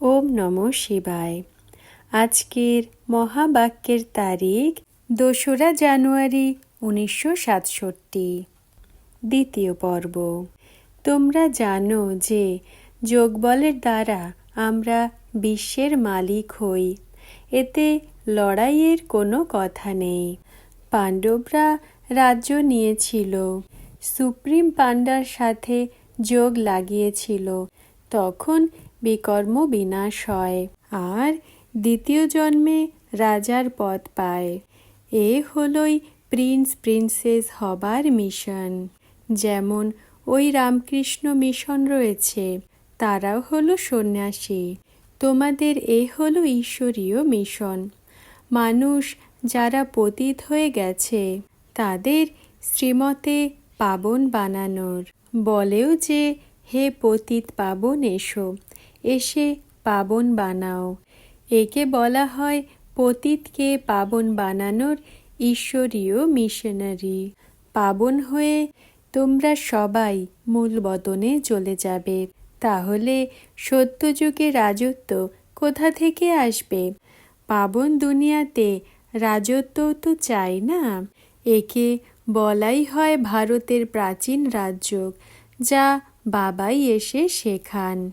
ওম নম শিবায়। আজকের মহাবাক্যের তারিখ দোসরা জানুয়ারি উনিশশো সাতষট্টি। দ্বিতীয় পর্ব। তোমরা জানো যে যোগবলের দ্বারা আমরা বিশ্বের মালিক হই। এতে লড়াইয়ের কোনো কথা নেই। পাণ্ডবরা রাজ্য নিয়েছিল। সুপ্রিম পাণ্ডার সাথে যোগ লাগিয়েছিল। তখন বিকর্ম বিনাশ হয়। আর দ্বিতীয় জন্মে রাজার পদ পায়। এ হলই প্রিন্স প্রিন্সেস হবার মিশন। যেমন ওই রামকৃষ্ণ মিশন রয়েছে, তারাও হলো সন্ন্যাসী। তোমাদের এ হলো ঈশ্বরীয় মিশন। মানুষ যারা পতিত হয়ে গেছে, তাদের শ্রীমতে পাবন বানানোর। বলেও যে, হে পতিত পাবন, এসো। এসে পাবন বানাও। একে বলা হয় পতিতকে পাবন বানানোর ঈশ্বরীয় মিশনারি। পাবন হয়ে তোমরা সবাই মূল বদনে চলে যাবে। তাহলে সত্যযুগে রাজত্ব কোথা থেকে আসবে? পাবন দুনিয়াতে রাজত্ব তো চাই না। একে বলাই হয় ভারতের প্রাচীন রাজ্য যা বাবাই এসে শেখান।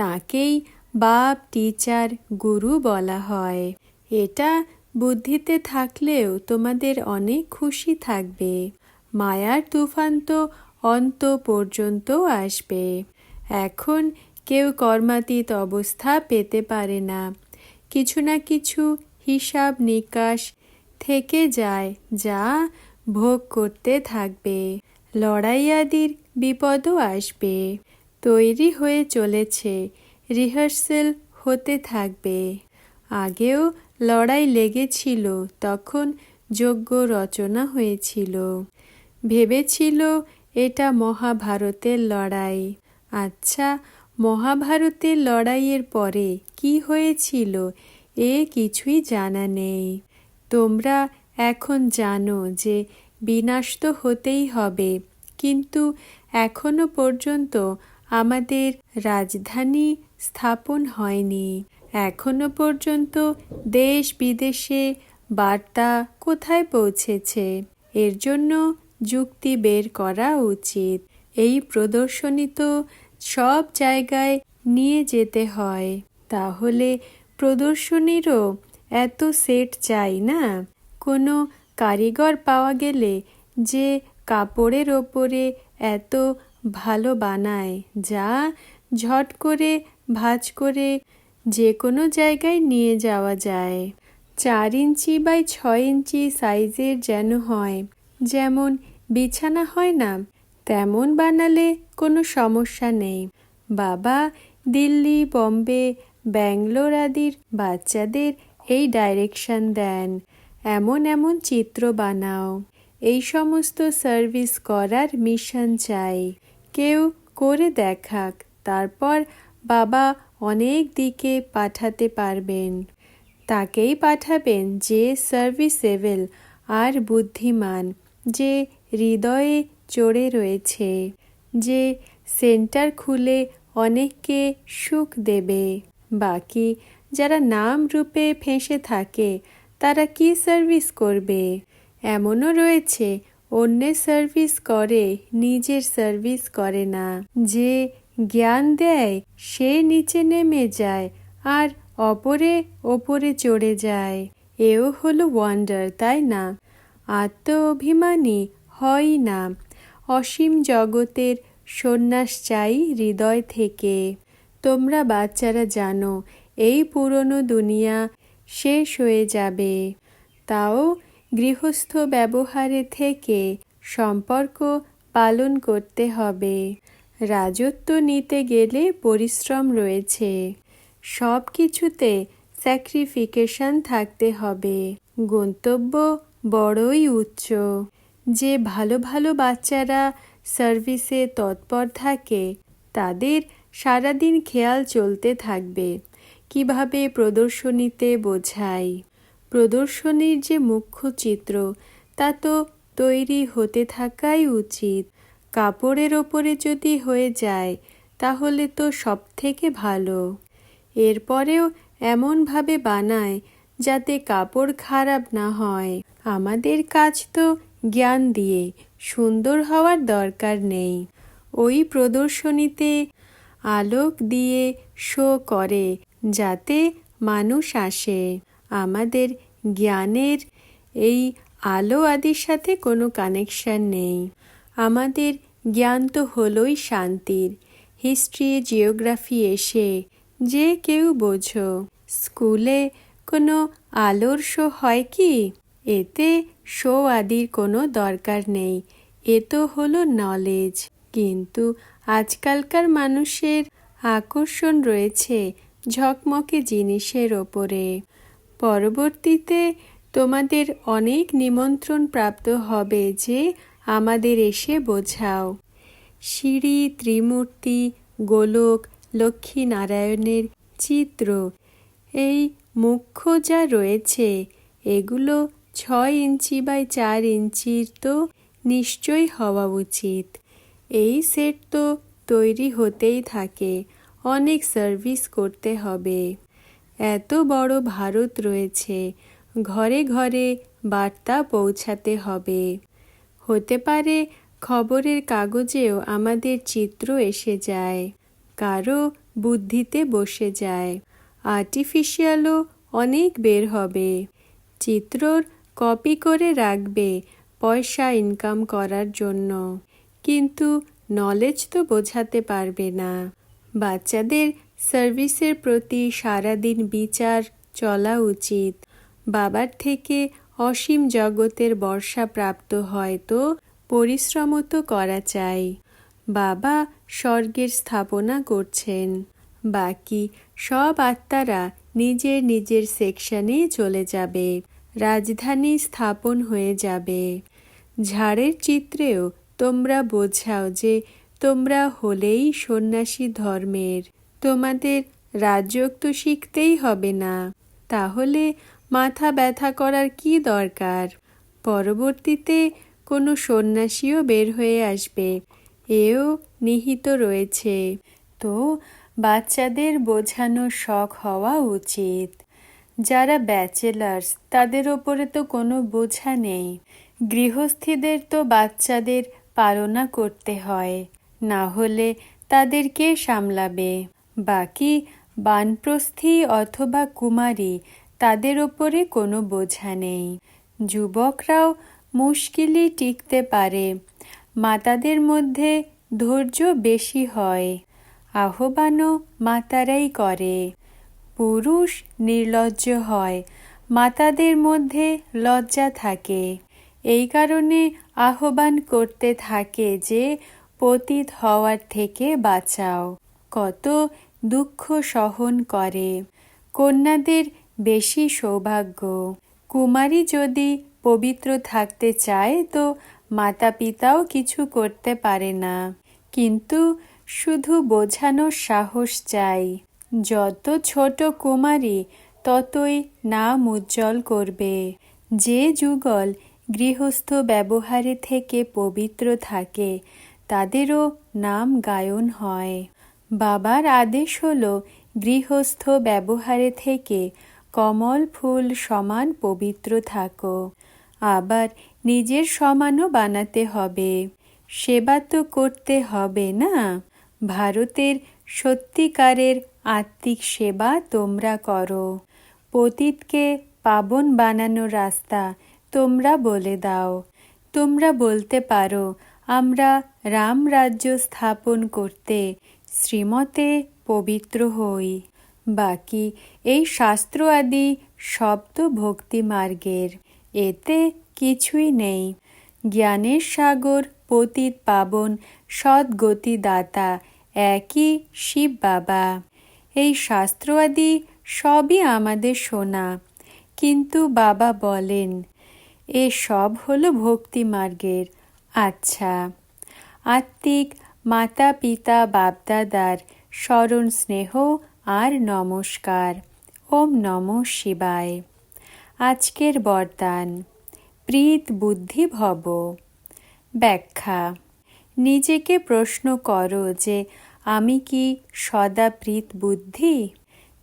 তাকেই বাপ, টিচার, গুরু বলা হয়। এটা বুদ্ধিতে থাকলেও তোমাদের অনেক খুশি থাকবে। মায়ার তুফান তো অন্ত পর্যন্ত আসবে। এখন কেউ কর্মাতীত অবস্থা পেতে পারে না। কিছু না কিছু হিসাব নিকাশ থেকে যায় যা ভোগ করতে থাকবে। লড়াই আদির বিপদও আসবে। তৈরি হয়ে চলেছে। রিহার্সেল হতে থাকবে। আগেও লড়াই লেগেছিল, তখন যোগ্য রচনা হয়েছিল। ভেবেছিল এটা মহাভারতের লড়াই। আচ্ছা মহাভারতের লড়াইয়ের পরে কি হয়েছিল, এ কিছুই জানা নেই। তোমরা এখন জানো যে বিনাশ তো হতেই হবে, কিন্তু এখনও পর্যন্ত আমাদের রাজধানী স্থাপন হয়নি। এখনও পর্যন্ত দেশ বিদেশে বার্তা কোথায় পৌঁছেছে? এর জন্য যুক্তি বের করা উচিত। এই প্রদর্শনী তো সব জায়গায় নিয়ে যেতে হয়। তাহলে প্রদর্শনীরও এত সেট চাই না? কোনো কারিগর পাওয়া গেলে যে কাপড়ের ওপরে এত ভালো বানায়, যা ঝট করে, ভাজ করে যে কোনো জায়গায় নিয়ে যাওয়া যায়। চার ইঞ্চি বাই ছয় ইঞ্চি সাইজের যেন হয়, যেমন বিছানা হয় না, তেমন বানালে কোনো সমস্যা নেই। বাবা দিল্লি, বম্বে, ব্যাঙ্গলোর আদির বাচ্চাদের এই ডাইরেকশন দেন, এমন এমন চিত্র বানাও। এই সমস্ত সার্ভিস করার মিশন চাই। কেউ করে দেখাক, তারপর বাবা অনেক দিকে পাঠাতে পারবেন। তাকেই পাঠাবেন যে সার্ভিসেবল আর বুদ্ধিমান, যে হৃদয়ে চড়ে রয়েছে, যে সেন্টার খুলে অনেককে সুখ দেবে। বাকি যারা নাম রূপে ফেঁসে থাকে, তারা কি সার্ভিস করবে? এমনও রয়েছে অন্যের সার্ভিস করে, নিজের সার্ভিস করে না। যে জ্ঞান দেয়, সে নিচে নেমে যায় আর অপরে ওপরে চড়ে যায়। এও হলো ওয়ান্ডার তাই না? আত্ম অভিমানী হয় না। অসীম জগতের সন্ন্যাস চাই হৃদয় থেকে। তোমরা বাচ্চারা জানো, এই পুরনো দুনিয়া শেষ হয়ে যাবে। তাও গৃহস্থ ব্যবহারে থেকে সম্পর্ক পালন করতে হবে। রাজত্ব নিতে গেলে পরিশ্রম রয়েছে। সব কিছুতে স্যাক্রিফিকেশন থাকতে হবে। গন্তব্য বড়ই উচ্চ। যে ভালো ভালো বাচ্চারা সার্ভিসে তৎপর থাকে, তাদের সারাদিন খেয়াল চলতে থাকবে। কীভাবে প্রদর্শনীতে বোঝাই প্রদর্শনীর যে মুখ্য চিত্র, তা তো তৈরি হতে থাকাই উচিত। কাপড়ের ওপরে যদি হয়ে যায়, তাহলে তো সব থেকে ভালো। এরপরেও এমনভাবে বানায় যাতে কাপড় খারাপ না হয়। আমাদের কাজ তো জ্ঞান দিয়ে, সুন্দর হওয়ার দরকার নেই। ওই প্রদর্শনীতে আলোক দিয়ে শো করে, যাতে মানুষ আসে। আমাদের জ্ঞানের এই আলো আদির সাথে কোনো কানেকশন নেই। আমাদের জ্ঞান তো হলোই শান্তির। হিস্ট্রি জিওগ্রাফি এসে যে কেউ বোঝো। স্কুলে কোনো আলোর শো হয় কি? এতে শো আদির কোনো দরকার নেই। এ তো হলো নলেজ কিন্তু আজকালকার মানুষের আকর্ষণ রয়েছে ঝকমকে জিনিসের ওপরে। পরবর্তীতে তোমাদের অনেক নিমন্ত্রণ প্রাপ্ত হবে যে আমাদের এসে বোঝাও। সিঁড়ি, ত্রিমূর্তি, গোলক, লক্ষ্মীনারায়ণের চিত্র, এই মুখ্য যা রয়েছে, এগুলো ছয় ইঞ্চি বাই চার ইঞ্চির তো নিশ্চয়ই হওয়া উচিত। এই সেট তো তৈরি হতেই থাকে, অনেক সার্ভিস করতে হবে। এত বড় ভারত রয়েছে। ঘরে ঘরে বার্তা পৌঁছাতে হবে। হতে পারে খবরের কাগজেও আমাদের চিত্র এসে যায় কারও বুদ্ধিতে বসে যায়। আর্টিফিশিয়ালও অনেক বের হবে। চিত্রর কপি করে রাখবে পয়সা ইনকাম করার জন্য। কিন্তু নলেজ তো বোঝাতে পারবে না। বাচ্চাদের সার্ভিসের প্রতি সারাদিন বিচার চলা উচিত। বাবার থেকে অসীম জগতের বর্ষা প্রাপ্ত হয় তো পরিশ্রম তো করা চাই। বাবা স্বর্গের স্থাপনা করছেন। বাকি সব আত্মারা নিজের নিজের সেকশনে চলে যাবে। রাজধানী স্থাপন হয়ে যাবে। ঝাড়ের চিত্রেও তোমরা বোঝাও যে তোমরা হলেই সন্ন্যাসী ধর্মের। তোমাদের রাজযোগ তো শিখতেই হবে না। তাহলে মাথা ব্যথা করার কি দরকার? পরবর্তীতে কোনো সন্ন্যাসীও বের হয়ে আসবে। এও নিহিত রয়েছে। তো বাচ্চাদের বোঝানোর শখ হওয়া উচিত। যারা ব্যাচেলার্স, তাদের ওপরে তো কোনো বোঝা নেই। গৃহস্থীদের তো বাচ্চাদের পালনা করতে হয়। না হলে তাদেরকে সামলাবে। বাকি বানপ্রস্থী অথবা কুমারী তাদের ওপরে কোনো বোঝা নেই। যুবকরাও মুশকিলই টিকতে পারে। মাতাদের মধ্যে ধৈর্য বেশি হয়। আহ্বানও মাতারাই করে। পুরুষ নির্লজ্জ হয়। মাতাদের মধ্যে লজ্জা থাকে। এই কারণে আহ্বান করতে থাকে যে, পতিত হওয়ার থেকে বাঁচাও। কত দুঃখ সহন করে। কন্যাদের বেশি সৌভাগ্য। কুমারী যদি পবিত্র থাকতে চায়, তো মাতা পিতাও কিছু করতে পারে না। কিন্তু শুধু বোঝানোর সাহস চাই। যত ছোট কুমারী, ততই নাম উজ্জ্বল করবে। যে যুগল গৃহস্থ ব্যবহারে থেকে পবিত্র থাকে, তাদেরও নাম গায়ন হয়। বাবার আদেশ হল গৃহস্থ ব্যবহারে থেকে কমল ফুল সমান পবিত্র থাকো। আবার নিজের সমানও বানাতে হবে। সেবা তো করতে হবে না? ভারতের সত্যিকারের আত্মিক সেবা তোমরা করো। পতিতকে পাবন বানানোর রাস্তা তোমরা বলে দাও। তোমরা বলতে পারো, আমরা রাম রাজ্য স্থাপন করতে শ্রীমতে পবিত্র হই। বাকি এই শাস্ত্র আদি শব্দ ভক্তি মার্গের এতে কিছুই নেই। জ্ঞানের সাগর, পতিত পাবন সদ্গতি দাতা একই শিব বাবা। এই শাস্ত্র আদি সবই আমাদের শোনা কিন্তু বাবা বলেন, এ সব হলো ভক্তি মার্গের আচ্ছা। আত্মিক মাতা পিতা বাপদাদার স্মরণ স্নেহ আর নমস্কার। ওম নম শিবায়। আজকের বরদান, প্রীত বুদ্ধি ভব। ব্যাখ্যা, নিজেকে প্রশ্ন করো যে আমি কি সদা প্রীত বুদ্ধি?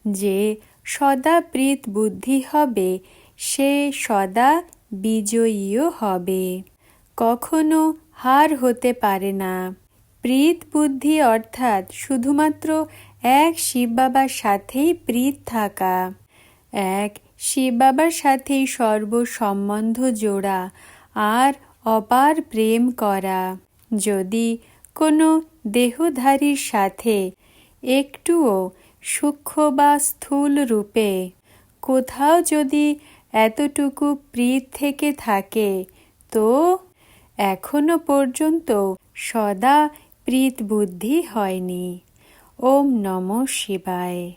যে সদা প্রীত বুদ্ধি হবে, সে সদা বিজয়ীও হবে। কখনো হার হতে পারে না। প্রীত বুদ্ধি অর্থাৎ শুধুমাত্র এক শিব বাবার সাথেই প্রীত থাকা। এক শিব বাবার সাথেই সর্বসম্বন্ধ জোড়া আর অপার প্রেম করা। যদি কোনো দেহধারীর সাথে একটুও সূক্ষ্ম বা স্থূল রূপে কোথাও যদি এতটুকু প্রীত থেকে থাকে, তো এখনও পর্যন্ত সদা প্রীত বুদ্ধি হয়নি। ওম নম শিবায়।